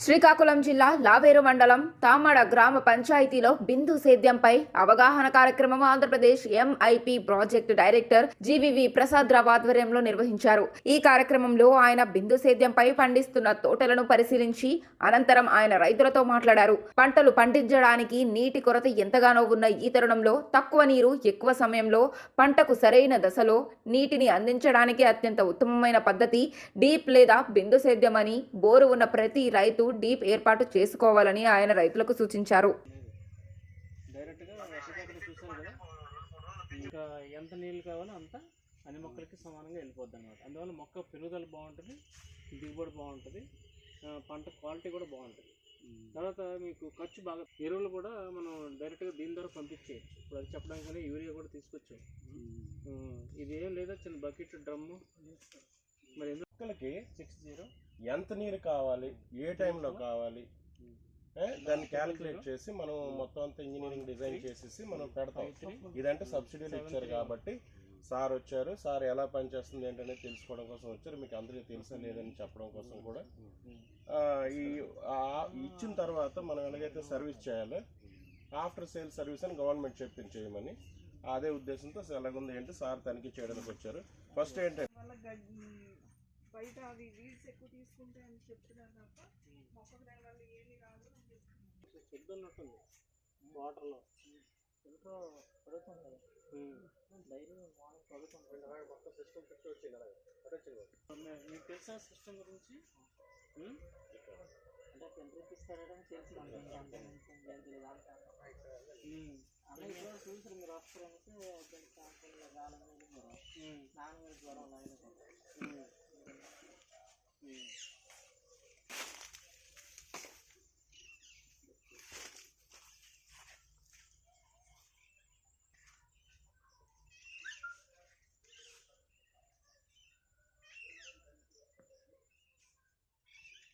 శ్రీకాకుళం జిల్లా లావేరు మండలం తామడ గ్రామ పంచాయతీలో బిందు సేద్యంపై అవగాహన కార్యక్రమం Andhra Pradesh MIP project director GVV Prasad Rao ఆధ్వర్యంలో నిర్వహించారు. ఈ కార్యక్రమంలో ఆయన బిందు సేద్యంపై పండిస్తున్న తోటలను పరిశీలించి అనంతరం ఆయన రైతులతో మాట్లాడారు. పంటలు పండించడానికి నీటి కొరత ఎంతగానో ఉన్న ఈ తరుణంలో తక్కువ నీరు ఎక్కువ సమయంలో పంటకు సరైన దశలో నీటిని అందించడానికి అత్యంత ఉత్తమమైన పద్ధతి డీప్ లేదా బిందు సేద్యం అని బోరు ఉన్న ప్రతి రైతు డీప్ ఏర్పాటు చేసుకోవాలని ఆయన రైతులకు సూచించారు. ఇంకా ఎంత నీళ్ళు కావాలో అంత అన్ని మొక్కలకి సమానంగా వెళ్ళిపోద్ది అనమాట అందువల్ల మొక్క పెరుగుదల బాగుంటుంది దిగుబడి బాగుంటుంది పంట క్వాలిటీ కూడా బాగుంటుంది. తర్వాత మీకు ఖర్చు బాగా ఎరువులు కూడా మనం డైరెక్ట్గా దీని ద్వారా పంపించేయచ్చు. ఇప్పుడు అది చెప్పడానికి యూరియా కూడా తీసుకొచ్చాం. ఇది ఏం లేదా చిన్న బకెట్ డ్రమ్ము? మరి ఎందుకు మొక్కలకి సిక్స్ జీరో. ఎంత నీరు కావాలి? ఏ టైంలో కావాలి? దాన్ని క్యాలిక్యులేట్ చేసి మనం మొత్తం అంతా ఇంజనీరింగ్ డిజైన్ చేసేసి మనం పెడతాం. ఇదంటే సబ్సిడీలు ఇచ్చారు కాబట్టి సార్ వచ్చారు. సార్ ఎలా పనిచేస్తుంది ఏంటనే తెలుసుకోవడం కోసం వచ్చారు. మీకు అందరికీ తెలుసా లేదని చెప్పడం కోసం కూడా. ఈ ఇచ్చిన తర్వాత మనం ఎలాగైతే సర్వీస్ చేయాలో ఆఫ్టర్ సేల్ సర్వీస్ అని గవర్నమెంట్ చెప్పింది చేయమని. అదే ఉద్దేశంతో ఎలాగుంది ఏంటి సార్ తనిఖీ చేయడానికి వచ్చారు. ఫస్ట్ ఏంటంటే బయట అవి వీడ్స్ ఎక్కువ తీసుకుంటే అని చెప్తున్నారు తప్ప మొక్కకు దానివల్ల ఏమీ రాదు అని చెప్తున్నారు చెడ్డు ఉన్నట్టుంది వాటర్లో ఎంతో పడుతుంది డైలీ మార్నింగ్ పడుతుంది మొత్తం సిస్టమ్ పెట్టి వచ్చింది మీకు తెలిసిన సిస్టమ్ గురించి? అంటే టెన్ రూపీస్ కట్టడం చేసి అంతే చూసారు మీరు వస్తారంటే